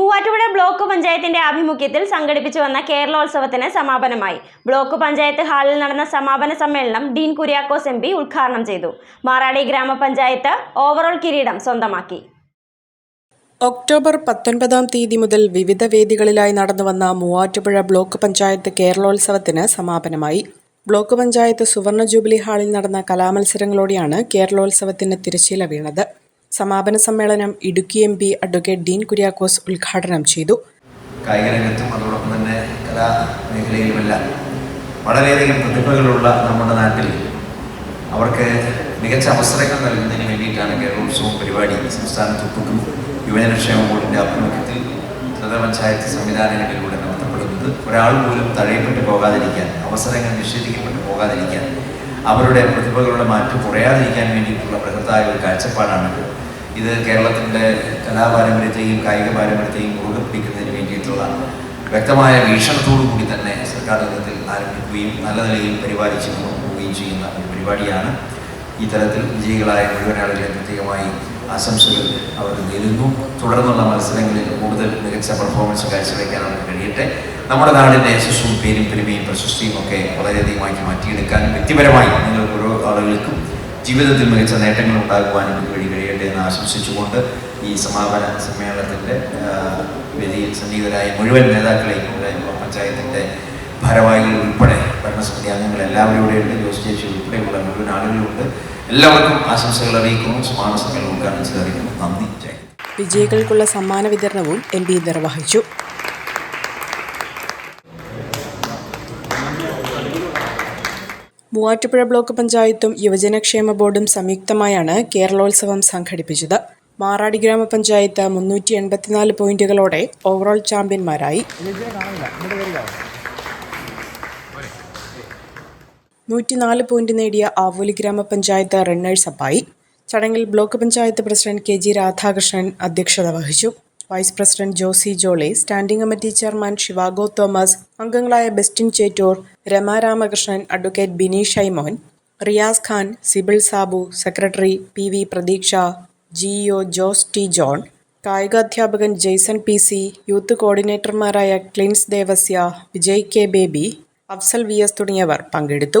Muvattupuzha block പഞ്ചായത്തിന്റെ ആഭിമുഖ്യത്തിൽ സംഘടിപ്പിച്ചു വന്ന കേരളോത്സവത്തിന് സമാപനമായി. ബ്ലോക്ക് പഞ്ചായത്ത് ഹാളിൽ നടന്ന സമാപന സമ്മേളനം ഡീൻ കുര്യാക്കോസ് എം ഉദ്ഘാടനം ചെയ്തു. മാറാടി ഗ്രാമപഞ്ചായത്ത് ഓവറോൾ കിരീടം സ്വന്തമാക്കി. ഒക്ടോബർ പത്തൊൻപതാം തീയതി മുതൽ വിവിധ വേദികളിലായി നടന്നുവന്ന മൂവാറ്റുപുഴ ബ്ലോക്ക് പഞ്ചായത്ത് കേരളോത്സവത്തിന് സമാപനമായി. ബ്ലോക്ക് പഞ്ചായത്ത് സുവർണ ജൂബിലി ഹാളിൽ നടന്ന കലാമത്സരങ്ങളോടെയാണ് കേരളോത്സവത്തിന് തിരശ്ശീല വീണത്. സമാപന സമ്മേളനം Idukki M P advocate Dean Kuriakose ഉദ്ഘാടനം ചെയ്തു. കായിക രംഗത്തും അതോടൊപ്പം തന്നെ കലാ മേഖലയിലുമെല്ലാം വളരെയധികം പ്രതിഭകളുള്ള നമ്മുടെ നാട്ടിൽ അവർക്ക് മികച്ച അവസരങ്ങൾ നൽകുന്നതിന് വേണ്ടിയിട്ടാണ് കേരളോത്സവം പരിപാടി സംസ്ഥാനത്തൊട്ടും യുവജനക്ഷേമ ബോർഡിന്റെ ആഭിമുഖ്യത്തിൽ ത്രിതല പഞ്ചായത്ത് സംവിധാനങ്ങളിലൂടെ നടത്തപ്പെടുന്നത്. ഒരാൾ പോലും തഴയപ്പെട്ടു പോകാതിരിക്കാൻ അവസരങ്ങൾ നിഷേധിക്കപ്പെട്ടു പോകാതിരിക്കാൻ അവരുടെ പ്രതിഭകളുടെ മാറ്റം കുറയാതിരിക്കാൻ വേണ്ടിയിട്ടുള്ള ബൃഹത്തായ ഒരു കാഴ്ചപ്പാടാണിത്. ഇത് കേരളത്തിന്റെ കലാപാരമ്പര്യത്തെയും കായിക പാരമ്പര്യത്തെയും മുറുകെ വേണ്ടിയിട്ടുള്ള വ്യക്തമായ വീക്ഷണത്തോടു കൂടി തന്നെ സർക്കാർ തലത്തിൽ ആരംഭിക്കുകയും നല്ല നിലയിൽ പരിപാലിച്ചു മുന്നോട്ട് പോവുകയും ചെയ്യുന്ന ഒരു പരിപാടിയാണ്. ഈ തലത്തിൽ വിജയികളായ മുഴുവൻ ആളുകളെ പ്രത്യേകമായി ആശംസകൾ അവർക്ക് നേരുന്നു. തുടർന്നുള്ള മത്സരങ്ങളിൽ കൂടുതൽ മികച്ച പെർഫോമൻസ് കാഴ്ചവെക്കാൻ അവർക്ക് കഴിയട്ടെ. നമ്മുടെ നാടിന്റെ യശസ്സും പേരും പെരുമയും പ്രശസ്തിയും ഒക്കെ വളരെയധികമാക്കി മാറ്റിയെടുക്കാൻ വ്യക്തിപരമായി നിങ്ങൾക്ക് ഓരോ ആളുകൾക്കും ജീവിതത്തിൽ മികച്ച നേട്ടങ്ങൾ ഉണ്ടാകുവാനും വഴി കഴിയട്ടെ എന്ന് ആശംസിച്ചുകൊണ്ട് ഈ സമാപന സമ്മേളനത്തിന്റെ വേദിയിൽ സന്നിഹിതരായ മുഴുവൻ നേതാക്കളെയും പഞ്ചായത്തിന്റെ ഭാരവാഹികൾ ഉൾപ്പെടെ ഭരണസമിതി അംഗങ്ങൾ എല്ലാവരും ഇവിടെയുണ്ട് ജോസ് ചേച്ചി ഉൾപ്പെടെയുള്ള മുഴുവൻ ആളുകളുണ്ട്. എല്ലാവർക്കും ആശംസകൾ അറിയിക്കുന്നു. സമാന സമ്മേളനം ഉദ്ഘാടനം ചെയ്തറിയിക്കുന്നു നന്ദി. വിജയികൾക്കുള്ള സമ്മാന വിതരണവും എം പി നിർവഹിച്ചു. മൂവാറ്റുപുഴ ബ്ലോക്ക് പഞ്ചായത്തും യുവജനക്ഷേമ ബോർഡും സംയുക്തമായാണ് കേരളോത്സവം സംഘടിപ്പിച്ചത്. മാറാടി ഗ്രാമപഞ്ചായത്ത് മുന്നൂറ്റി എൺപത്തിനാല് പോയിന്റുകളോടെ ഓവറോൾ ചാമ്പ്യന്മാരായി. നൂറ്റിനാല് പോയിന്റ് നേടിയ ആവോലി ഗ്രാമപഞ്ചായത്ത് റണ്ണേഴ്സ് അപ്പായി. ചടങ്ങിൽ block panchayat president K G Radhakrishnan അധ്യക്ഷത വഹിച്ചു. Vice president Josy Jolly standing committee chairman Shivago Thomas അംഗങ്ങളായ Bestin Chettoor Rama Ramakrishnan advocate Bini Shaimon Riyas Khan Sibil Sabu secretary P V Pratheeksha GEO Jose T John കായികാധ്യാപകൻ Jaison P C youth കോർഡിനേറ്റർമാരായ Clins Devasya Vijay K Baby Afsal V S തുടങ്ങിയവർ പങ്കെടുത്തു.